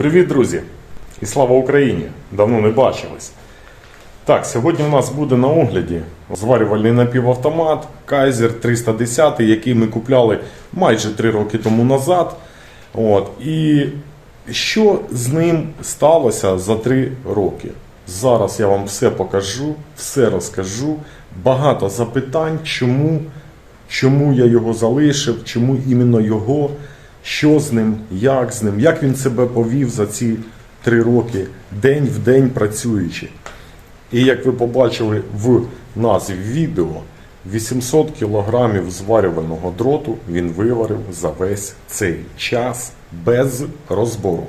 Привіт, друзі! І слава Україні! Давно не бачились. Так, сьогодні у нас буде на огляді зварювальний напівавтомат Kaiser 310, який ми купляли майже 3 роки тому назад. От. І що з ним сталося за 3 роки? Зараз я вам все покажу, все розкажу. Багато запитань, чому, чому я його залишив, чому іменно його, що з ним, як з ним, як він себе повів за ці 3 роки, день в день працюючи. І як ви побачили в назві відео, 800 кілограмів зварювального дроту він виварив за весь цей час без розбору.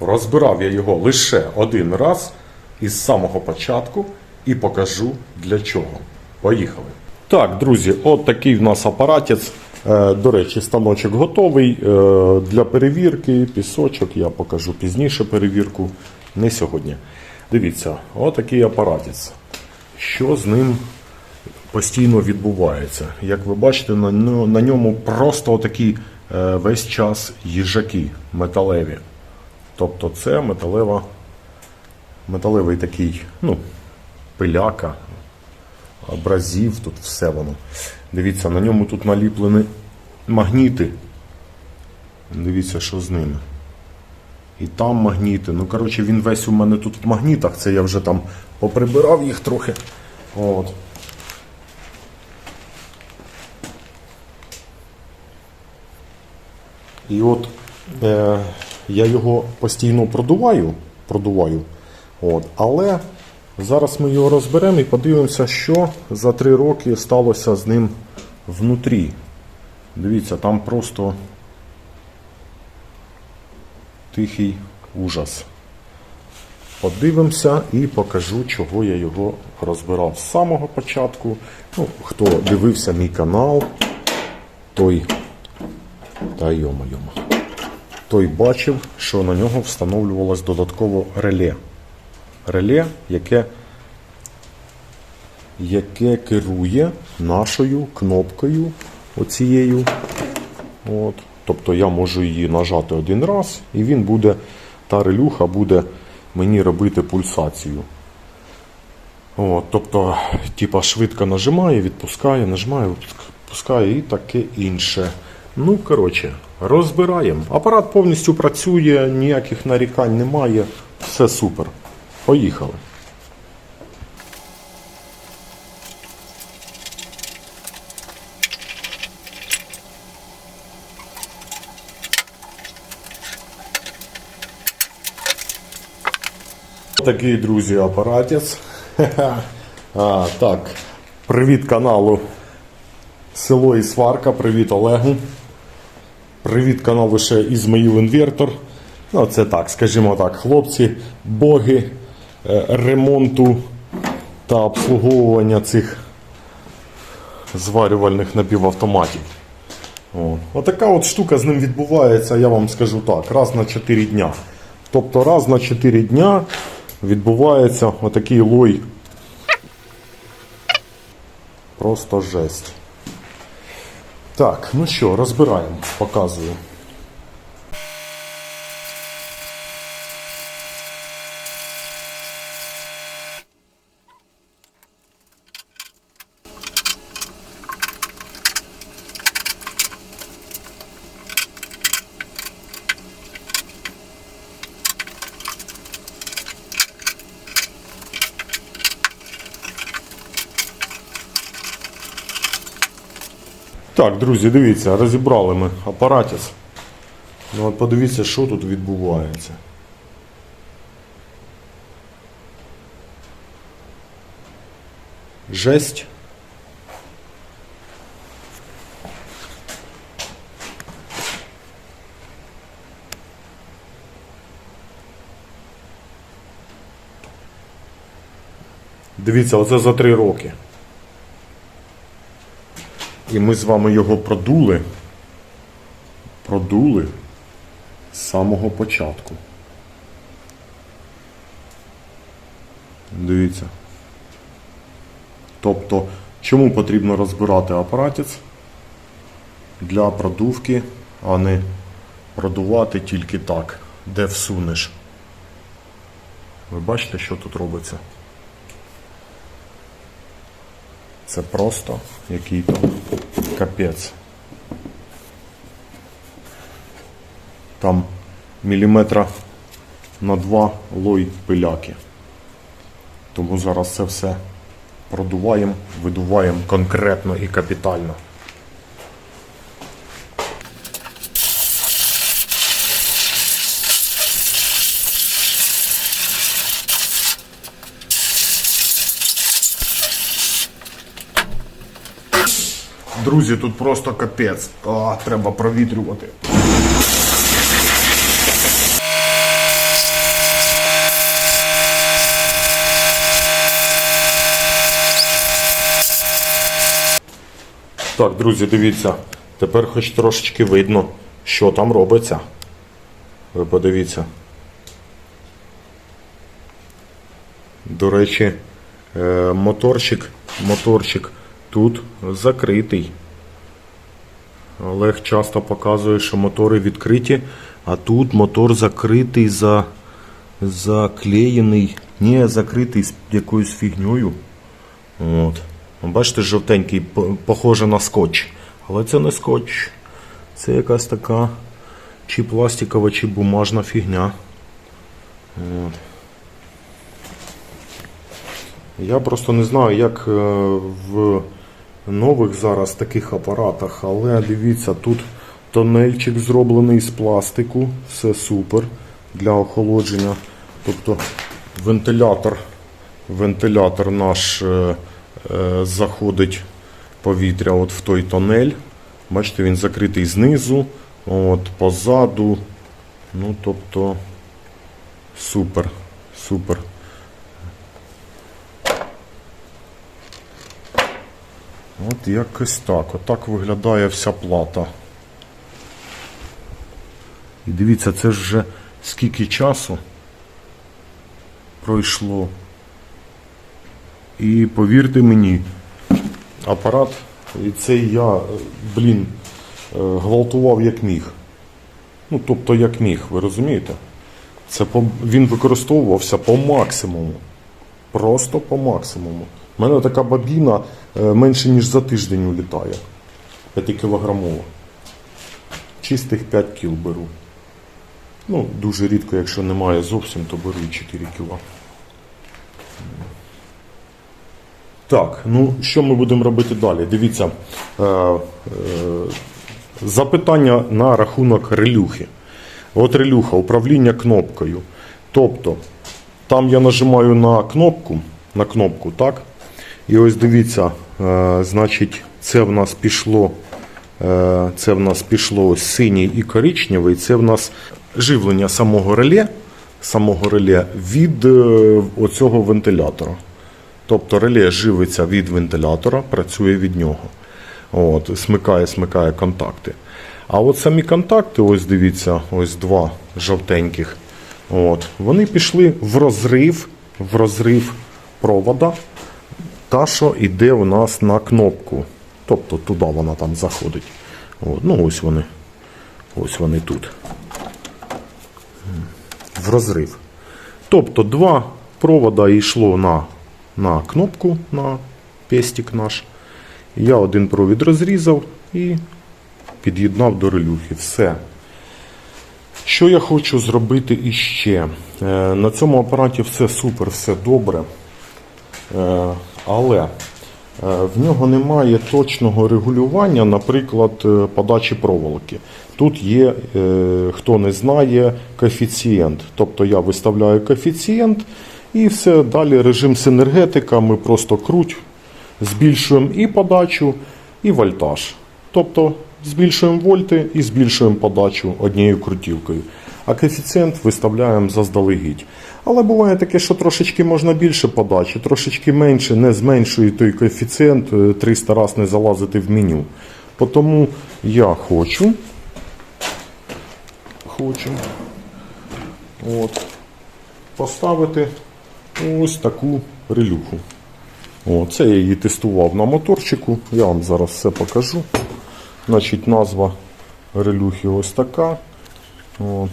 Розбирав я його лише один раз із самого початку і покажу для чого. Поїхали. Так, друзі, от такий в нас апаратець. Е, До речі, станочок готовий е, для перевірки. Пісочок я покажу пізніше перевірку, не сьогодні. Дивіться, отакий апаратець. Що з ним постійно відбувається? Як ви бачите, на, на ньому просто такі весь час їжаки металеві. Тобто це металева, металевий такий, ну, пиляка, абразів, тут все воно. Дивіться, на ньому тут наліплені магніти. Дивіться, що з ними. І там магніти. Ну, коротше, він весь у мене тут в магнітах. Це я вже там поприбирав їх трохи. От. І от е, я його постійно продуваю, продуваю. От, але зараз ми його розберемо і подивимося, що за три роки сталося з ним внутрі. Дивіться, там просто тихий ужас. Подивимося і покажу, чого я його розбирав з самого початку. Ну, хто дивився мій канал, той та йомо-йомо. Той бачив, що на нього встановлювалось додатково реле. Реле, яке, яке керує нашою кнопкою оцією. От. Тобто я можу її нажати один раз, і він буде, та релюха буде мені робити пульсацію. От, тобто, типа, швидко нажимає, відпускає, нажимає, відпускає і таке інше. Ну, коротше, розбираємо. Апарат повністю працює, ніяких нарікань немає. Все супер. Поїхали. Такий, друзі, апаратець. А, так, привіт каналу Село і Сварка, привіт Олегу. Привіт каналу ще Ізмаїл Інвертор. Ну, це так, скажімо так, хлопці, боги ремонту та обслуговування цих зварювальних напівавтоматів. Отака от штука з ним відбувається, я вам скажу так, раз на 4 дня. Тобто раз на 4 дня відбувається отакий лой. Просто жесть. Так, ну що, розбираємо, показую. Так, друзі, дивіться, розібрали ми апаратець. Ну от подивіться, що тут відбувається. Жесть. Дивіться, оце за три роки. І ми з вами його продули. Продули з самого початку. Дивіться. Тобто, чому потрібно розбирати апаратець? Для продувки, а не продувати тільки так. де всунеш. Ви бачите, що тут робиться? Це просто який-то капець. Там міліметра на два лой пиляки. Тому зараз це все продуваємо, видуваємо конкретно і капітально. Друзі, тут просто капець. А, треба провітрювати. Так, друзі, дивіться. Тепер хоч трошечки видно, що там робиться. Ви подивіться. До речі, е, моторчик, моторчик тут закритий. Олег часто показує, що мотори відкриті, а тут мотор закритий, за, заклеєний, не закритий якоюсь фігньою. От. Бачите, жовтенький, похоже на скотч. Але це не скотч. Це якась така чи пластикова, чи бумажна фігня. От. Я просто не знаю, як е, в нових зараз таких апаратах, але дивіться, тут тонельчик зроблений з пластику, все супер для охолодження. Тобто вентилятор, вентилятор наш е, е, заходить повітря от в той тонель. Бачите, він закритий знизу, от, позаду. Ну, тобто, супер, супер. От якось так. Отак виглядає вся плата. І дивіться, це ж вже скільки часу пройшло. І повірте мені, апарат, і цей я, блін, е, гвалтував як міг. Ну, тобто як міг, ви розумієте? Це по, він використовувався по максимуму. Просто по максимуму. У мене така бабіна е, менше, ніж за тиждень улітає. 5 кілограмова. Чистих 5 кіл беру. Ну, дуже рідко, якщо немає зовсім, то беру і 4 кіла. Так, ну що ми будемо робити далі? Дивіться. Е, е, запитання на рахунок релюхи. От релюха, управління кнопкою. Тобто, там я нажимаю на кнопку, на кнопку, так? І ось дивіться, е, значить, це в нас пішло, е, це в нас пішло ось синій і коричневий. Це в нас живлення самого реле, самого реле від е, оцього вентилятора. Тобто реле живиться від вентилятора, працює від нього. От, смикає, смикає контакти. А от самі контакти, ось дивіться, ось два жовтеньких. От, вони пішли в розрив, в розрив провода, та, що йде у нас на кнопку. Тобто туди вона там заходить. От, ну ось вони. Ось вони тут. В розрив. Тобто два провода йшло на, на кнопку, на пестик наш. Я один провід розрізав і під'єднав до релюхи. Все. Що я хочу зробити іще? Е, На цьому апараті все супер, все добре. Е, Але е, в нього немає точного регулювання, наприклад, е, подачі проволоки. Тут є, хто не знає, коефіцієнт. Тобто я виставляю коефіцієнт і все. Далі режим синергетика. Ми просто круть, збільшуємо і подачу, і вольтаж. Тобто збільшуємо вольти і збільшуємо подачу однією крутівкою. А коефіцієнт виставляємо заздалегідь. Але буває таке, що трошечки можна більше подачі, трошечки менше, не зменшує той коефіцієнт, е, 300 разів не залазити в меню. Тому я хочу, хочу от, поставити ось таку релюху. О, це я її тестував на моторчику. Я вам зараз все покажу. Значить, назва релюхи ось така. От.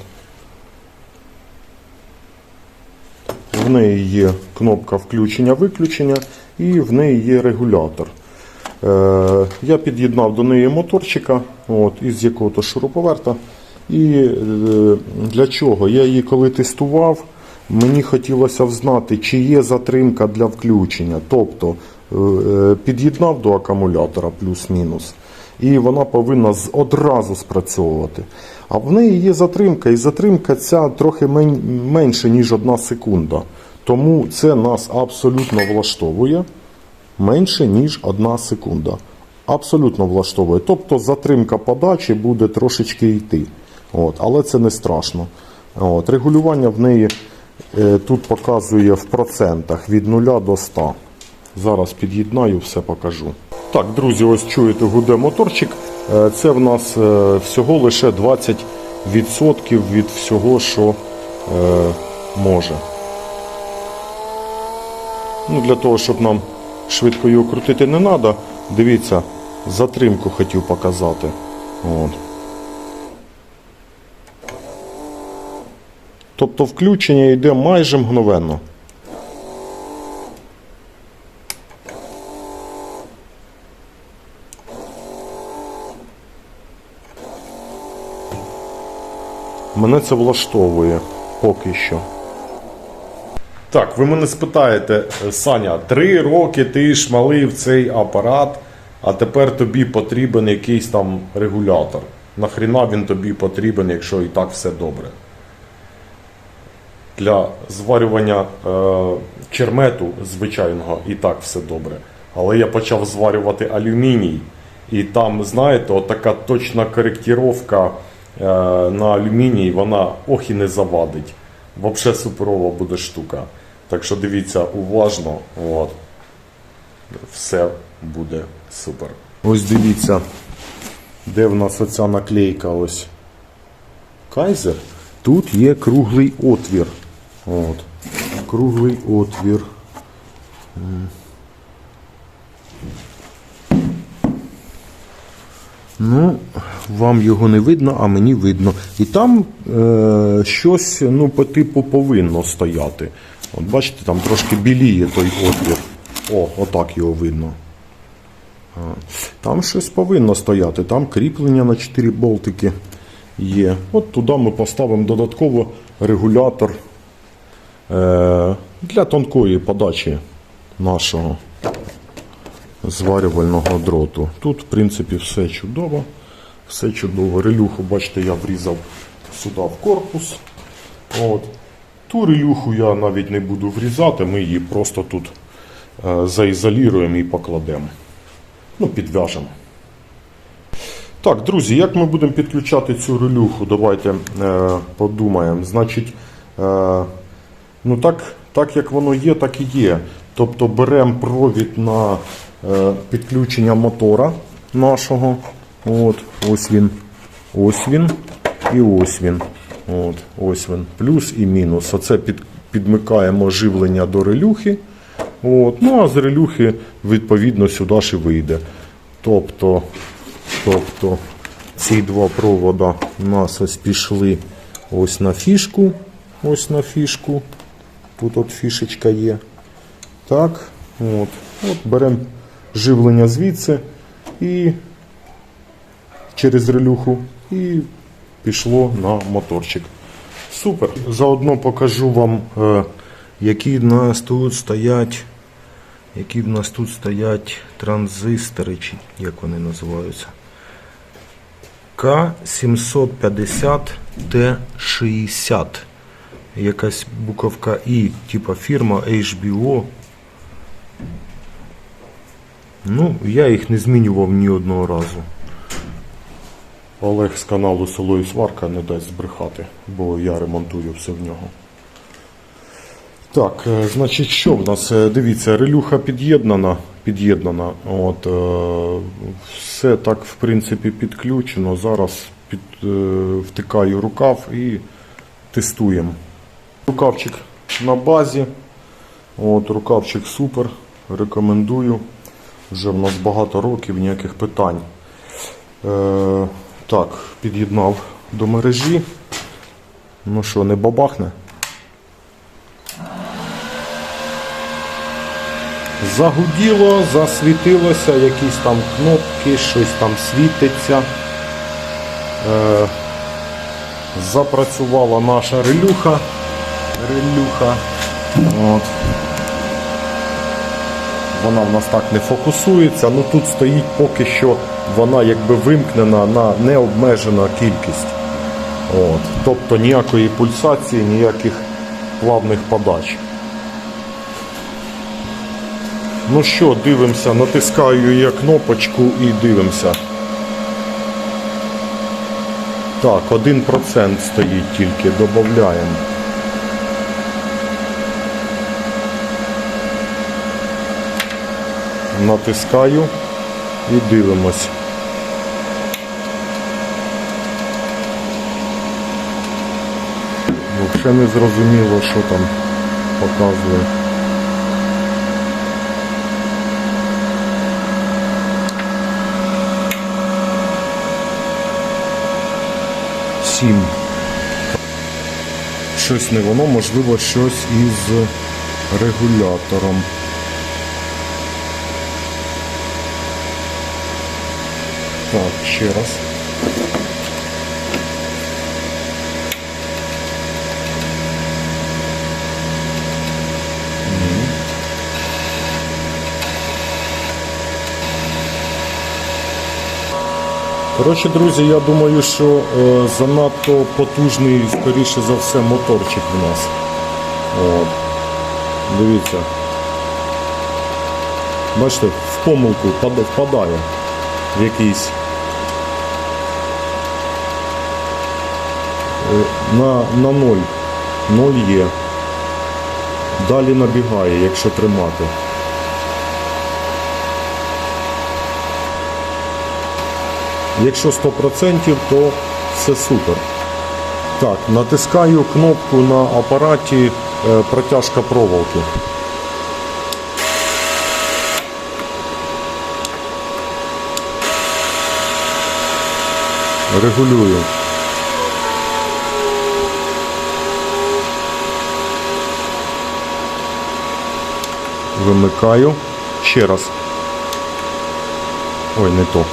Неї є кнопка включення-виключення і в неї є регулятор. Е, я під'єднав до неї моторчика от, із якого-то шуруповерта. І е, для чого? Я її коли тестував, мені хотілося взнати, чи є затримка для включення. Тобто е, під'єднав до акумулятора плюс-мінус, і вона повинна одразу спрацьовувати. А в неї є затримка, і затримка ця трохи менше, ніж одна секунда. Тому це нас абсолютно влаштовує менше, ніж одна секунда. Абсолютно влаштовує. Тобто затримка подачі буде трошечки йти. От, але це не страшно. От, регулювання в неї е, тут показує в процентах від 0 до 100. Зараз під'єднаю, все покажу. Так, друзі, ось чуєте, гуде моторчик. Е, Це в нас е, всього лише 20% від всього, що е, може. Ну, для того, щоб нам швидко його крутити не треба, дивіться, затримку хотів показати. От. Тобто включення йде майже мгновенно. Мене це влаштовує поки що. Так, ви мене спитаєте, Саня, три роки ти шмалив цей апарат, а тепер тобі потрібен якийсь там регулятор. Нахріна він тобі потрібен, якщо і так все добре. Для зварювання е, чермету звичайного і так все добре. Але я почав зварювати алюміній, і там, знаєте, така точна коректіровка е, на алюміній, вона ох і не завадить. Взагалі суперова буде штука. Так що дивіться уважно, от. все буде супер. Ось дивіться, де в нас оця наклейка ось. Кайзер. Тут є круглий отвір. От. Круглий отвір. Ну, вам його не видно, а мені видно. І там е, щось ну, по типу повинно стояти. От бачите, там трошки біліє той отвір. О, отак його видно. Там щось повинно стояти, там кріплення на 4 болтики є. От туди ми поставимо додатково регулятор е, для тонкої подачі нашого зварювального дроту. Тут, в принципі, все чудово. Все чудово. Релюху, бачите, я врізав сюди в корпус. От. Ту релюху я навіть не буду врізати, ми її просто тут е, заізолюємо і покладемо. Ну, підв'яжемо. Так, друзі, як ми будемо підключати цю релюху? Давайте е, подумаємо. Значить, е, ну так, так як воно є, так і є. Тобто беремо провід на е, підключення мотора нашого. От, ось він. Ось він. І ось він. От, ось він. Плюс і мінус. Оце під, підмикаємо живлення до релюхи. От, ну а з релюхи відповідно сюди ж і вийде. Тобто, тобто ці два провода у нас ось пішли ось на фішку. Ось на фішку. Тут от фішечка є. Так, от. От беремо живлення звідси і через релюху і пішло на моторчик. Супер. Заодно покажу вам, е, які в нас тут стоять. Які в нас тут стоять транзистори, чи як вони називаються. К750Т60. Якась буковка І, типа фірма HBO. Ну, я їх не змінював ні одного разу. Олег з каналу Село і Сварка не дасть збрехати, бо я ремонтую все в нього. Так, е, значить, що в нас? Е, Дивіться, релюха під'єднана. під'єднана. От, е, все так, в принципі, підключено. Зараз під, втикаю рукав і тестуємо. Рукавчик на базі. От, рукавчик супер. Рекомендую. Вже в нас багато років, ніяких питань. Так, під'єднав до мережі. Ну що, не бабахне? Загуділо, засвітилося, якісь там кнопки, щось там світиться. Е, Запрацювала наша релюха. Релюха. От. Вона в нас так не фокусується, ну тут стоїть поки що вона якби вимкнена на необмежена кількість. От. Тобто ніякої пульсації, ніяких плавних подач. Ну що, дивимося, натискаю я кнопочку і дивимося. Так, 1% стоїть тільки, додаємо. Натискаю і дивимось. Взагалі не зрозуміло, що там показує. Сім. Щось не воно, можливо, щось із регулятором. Так, ще раз. Коротше, друзі, я думаю, що е, занадто потужний, скоріше за все, моторчик у нас. От. Дивіться. Бачите, в помилку впадає в якийсь. На, на ноль. Ноль є. Далі набігає, якщо тримати. Якщо 100%, то все супер. Так, натискаю кнопку на апараті е, протяжка проволоки. Регулюю. Вимикаю. Ще раз. Ой, не то.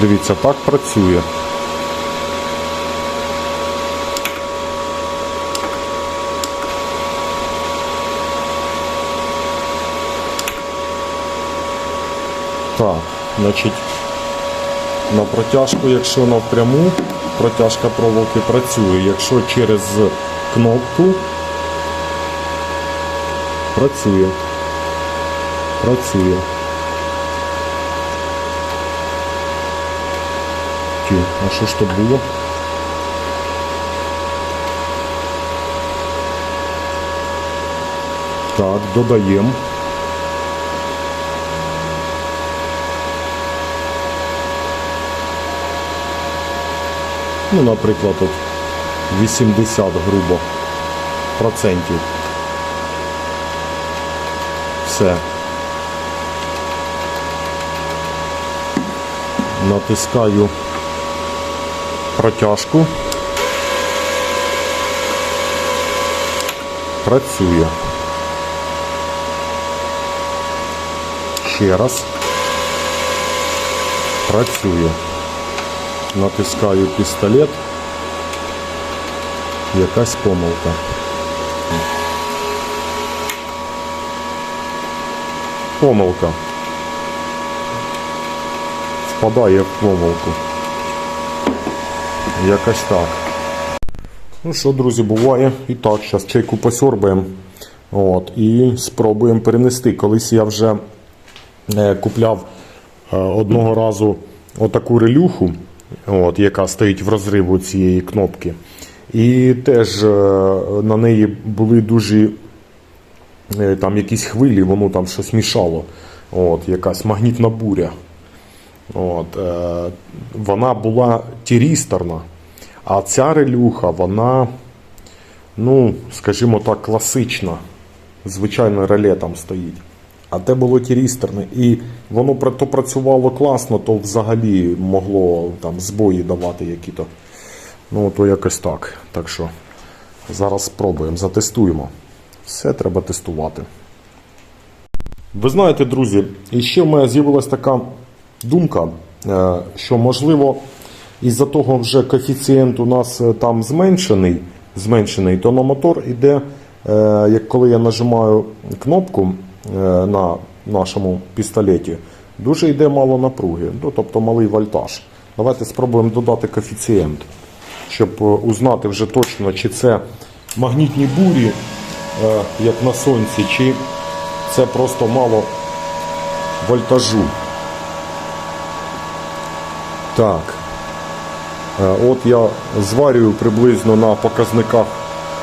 Дивіться, так працює. Так, значить, на протяжку, якщо напряму, протяжка проволоки працює. Якщо через кнопку працює. Працює. Тю, а що ж то було? Так, додаємо. Ну, наприклад, от 80 грубо процентів. Все. Натискаю протяжку. Працює. Ще раз. Працює. Натискаю пістолет. Якась помилка. Помилка. Впадає в помилку. Якось так. Ну що, друзі, буває і так. Зараз чайку посьорбаємо. От, і спробуємо перенести. Колись я вже е, купляв е, одного разу отаку релюху, от, яка стоїть в розриву цієї кнопки. І теж е, на неї були дуже там якісь хвилі, воно там щось мішало. От, якась магнітна буря. От, е, вона була тірісторна, а ця релюха, вона, ну, скажімо так, класична. Звичайно, реле там стоїть. А те було тірісторне. І воно то працювало класно, то взагалі могло там збої давати які-то. Ну, то якось так. Так що зараз спробуємо, затестуємо. Все треба тестувати. Ви знаєте, друзі, і ще в мене з'явилася така думка, е, що можливо із-за того вже коефіцієнт у нас е, там зменшений, зменшений то на мотор іде, е, як коли я нажимаю кнопку на нашому пістолеті, дуже йде мало напруги, ну, тобто малий вольтаж. Давайте спробуємо додати коефіцієнт, щоб узнати вже точно, чи це магнітні бурі, як на сонці, чи це просто мало вольтажу. Так. Е, От я зварюю приблизно на показниках,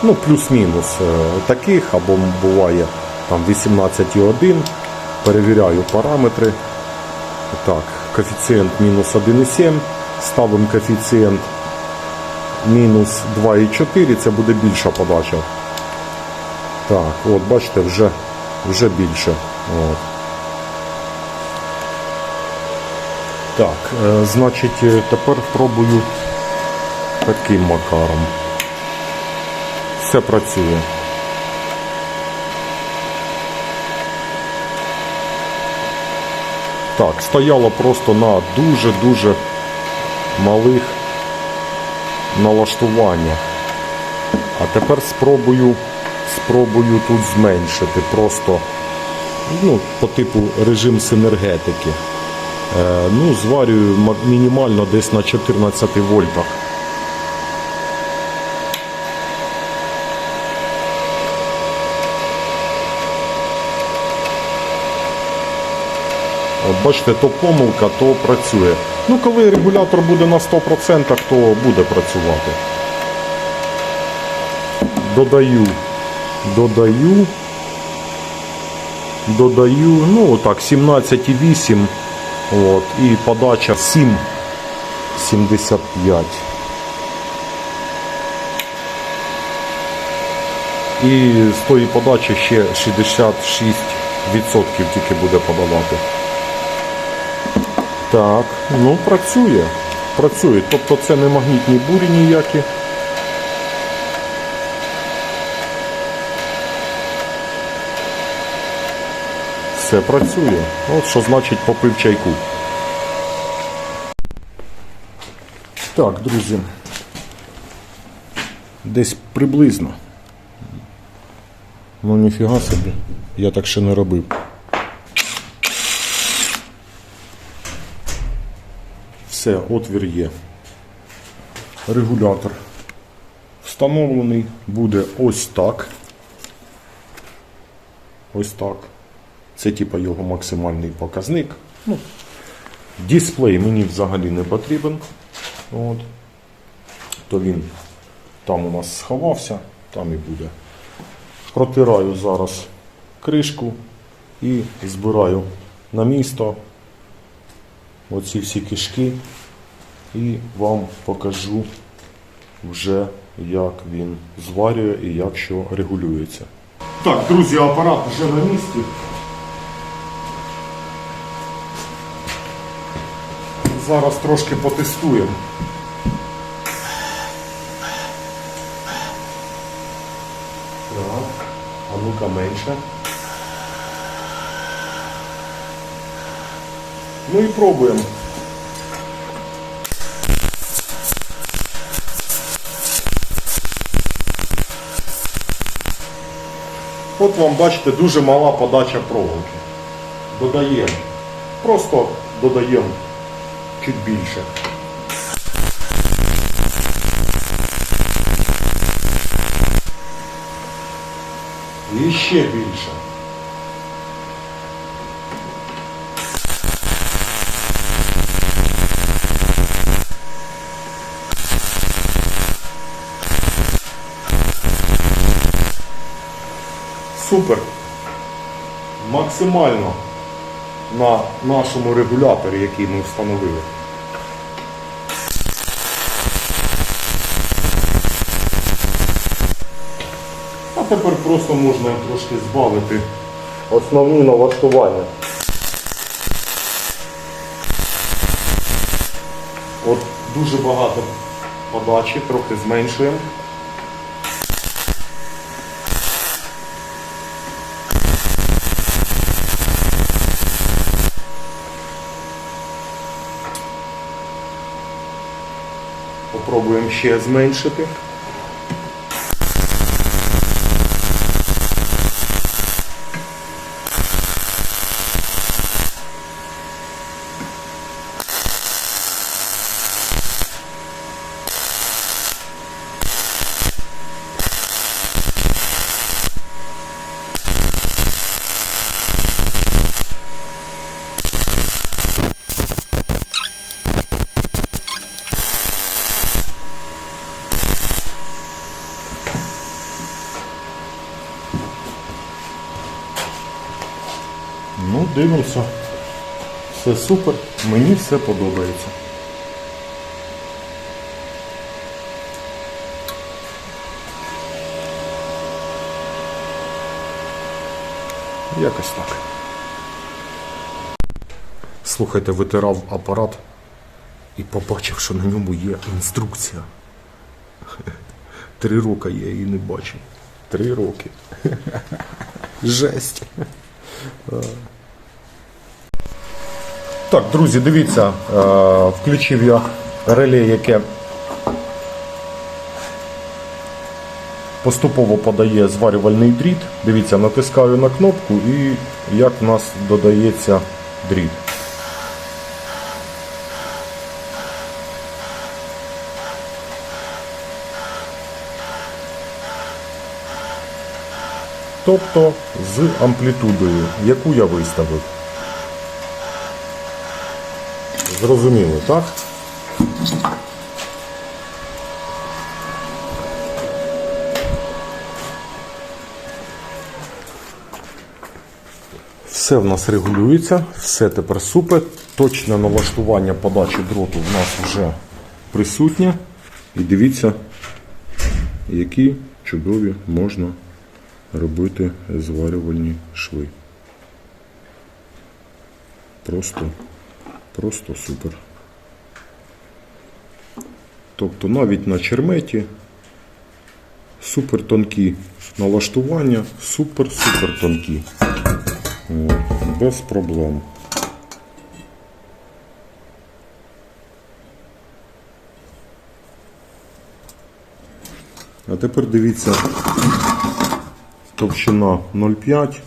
ну, плюс-мінус е, таких, або буває там 18,1. Перевіряю параметри. Так, коефіцієнт мінус 1,7. Ставимо коефіцієнт мінус 2,4, це буде більша подача. Так, от бачите, вже, вже більше. От. Так, е, значить, е, тепер пробую таким макаром. Все працює. Так, стояло просто на дуже-дуже малих налаштуваннях. А тепер спробую, спробую тут зменшити просто ну, по типу режим синергетики. Е, ну, зварюю мінімально десь на 14 вольтах. Бачите, то помилка, то працює. Ну, коли регулятор буде на 100%, то буде працювати. Додаю, додаю, додаю, ну отак, 17,8. От, і подача 7,75. І з тої подачі ще 66% тільки буде подавати. Так, ну працює. Працює. Тобто це не магнітні бурі ніякі. Все працює. От що значить попив чайку. Так, друзі. Десь приблизно. Ну ніфіга собі. Я так ще не робив. Все, отвір є. Регулятор встановлений буде ось так. Ось так. Це типа його максимальний показник. Ну, дисплей мені взагалі не потрібен. От. То він там у нас сховався, там і буде. Протираю зараз кришку і збираю на місто оці всі кишки і вам покажу вже як він зварює і як що регулюється. Так, друзі, апарат вже на місці. Зараз трошки потестуємо. Так, а ну-ка менше. Ну і пробуємо. От вам бачите, дуже мала подача проволоки. Додаємо. Просто додаємо чуть більше. І ще більше. Супер. Максимально на нашому регуляторі, який ми встановили. А тепер просто можна трошки збавити основні налаштування. От дуже багато подачі, трохи зменшуємо. Попробуємо ще зменшити. Ну, дивимося. Все супер. Мені все подобається. Якось так. Слухайте, витирав апарат і побачив, що на ньому є інструкція. Три роки я її не бачив. Три роки. Жесть. Так, друзі, дивіться, е, включив я реле, яке поступово подає зварювальний дріт. Дивіться, натискаю на кнопку і як в нас додається дріт. Тобто з амплітудою, яку я виставив. Зрозуміло, так? Все в нас регулюється, все тепер супер. Точне налаштування подачі дроту в нас вже присутнє. І дивіться, які чудові можна робити зварювальні шви. Просто Просто супер. Тобто навіть на черметі супер тонкі налаштування, супер-супер тонкі. Без проблем. А тепер дивіться товщина 0,5.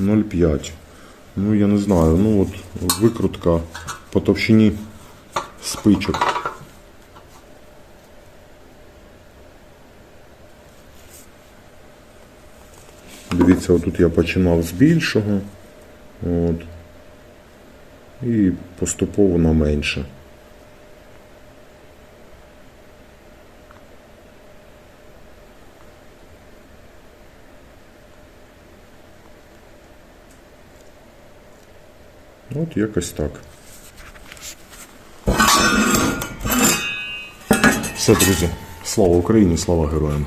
0,5. Ну, я не знаю, ну от викрутка по товщині спичок. Дивіться, отут я починав з більшого. От. І поступово на менше. От якось так. Все, друзі. Слава Україні, слава героям!